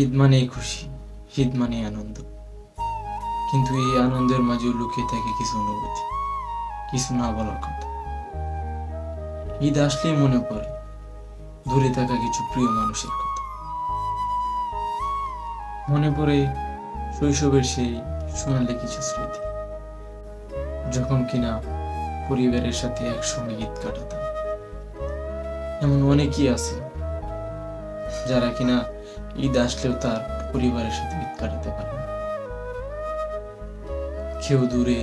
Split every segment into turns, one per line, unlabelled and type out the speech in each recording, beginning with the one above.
ঈদ মানেই খুশি, ঈদ মানে আনন্দ। কিন্তু এই আনন্দের মাঝেও লুকিয়ে থাকে কিছু অনুভূতি, কিছু না বলার কথা। ঈদ আসলেই মনে পড়ে, দূরে থাকা কিছু প্রিয় মানুষের কথা। মনে পড়ে শৈশবের সেই সোনালি কিছু স্মৃতি, যখন কিনা পরিবারের সাথে একসঙ্গে ঈদ কাটাতাম। এমন অনেকেই আছে যারা কিনা ঈদ আসলেও তার পরিবারের সাথে ঈদ কাটাতে পারে না। কেউ দূরে,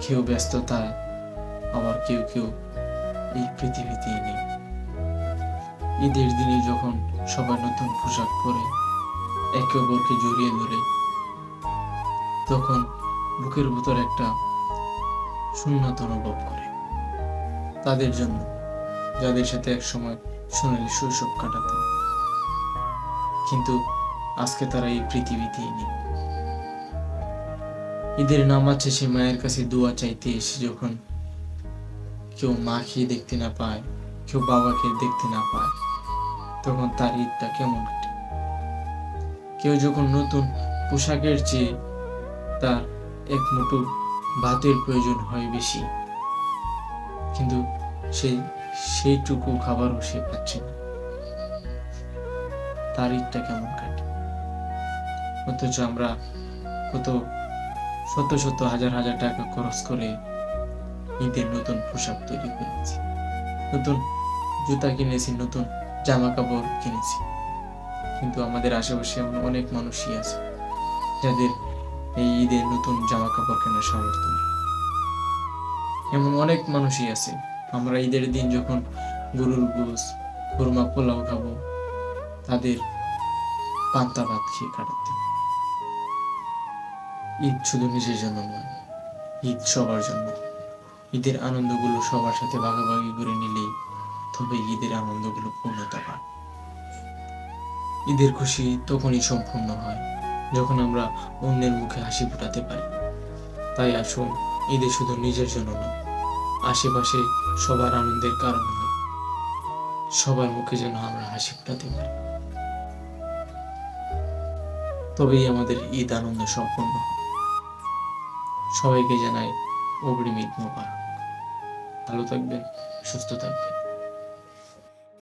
কেউ ব্যস্ততায়, আবার কেউ কেউ এই পৃথিবীতেই নেই। ঈদের দিনে যখন সবাই নতুন পোশাক পরে একে অপরকে জড়িয়ে ধরে, তখন বুকের ভিতর একটা শূন্যতা অনুভব করে। তাদের জন্য, যাদের সাথে এক সময় সোনালি শৈশব কাটাতাম কিন্তু আজকে তারা এই পৃথিবীতেই নেই। ঈদের নামাজ শেষে মায়ের কাছে দোয়া চাইতে এসে যখন কেউ মাকে দেখতে না পায়, কেউ বাবাকে দেখতে না পায়, তখন তার ঈদটা কেমন কাটে? কেউ যখন নতুন পোশাকের চেয়ে তার এক মুঠো ভাতের প্রয়োজন হয় বেশি, কিন্তু সেই, সেইটুকু খাবারও সে পাচ্ছে না। তার ঈদটা কেমন কাটে? অথচ আমরা কত শত শত হাজার হাজার টাকা খরচ করে ঈদের নতুন পোশাক তৈরি করেছি। নতুন জুতা কিনেছি, নতুন জামা কাপড় কিনেছি। কিন্তু আমাদের আশেপাশে এমন অনেক মানুষই আছে যাদের এই ঈদের নতুন জামা কাপড় কেনার সামর্থ্য এমন অনেক মানুষই আছে। আমরা ঈদের দিন যখন গরুর গোস খুরমা পোলাও খাব তাদের পান্তা ভাত খেয়ে কাটাতে। ঈদ শুধু নিজের জন্য নয়, ঈদ সবার জন্য। ঈদের আনন্দগুলো সবার সাথে ভাগাভাগি করে নিলেই তবে ঈদের আনন্দগুলো পূর্ণতা পায়। ঈদের খুশি তখনই সম্পূর্ণ হয়, যখন আমরা অন্যের মুখে হাসি ফোটাতে পারি। তাই আসুন, ঈদে শুধু নিজের জন্য নয়, আশেপাশে সবার আনন্দের কারণ হয় সবার মুখে যেন আমরা হাসি ফোটাতে পারি। তবেই আমাদের ঈদ আনন্দ সম্পন্ন সবাইকে জানাই অগ্রিম ঈদ মোবারক। ভালো থাকবেন সুস্থ থাকবেন।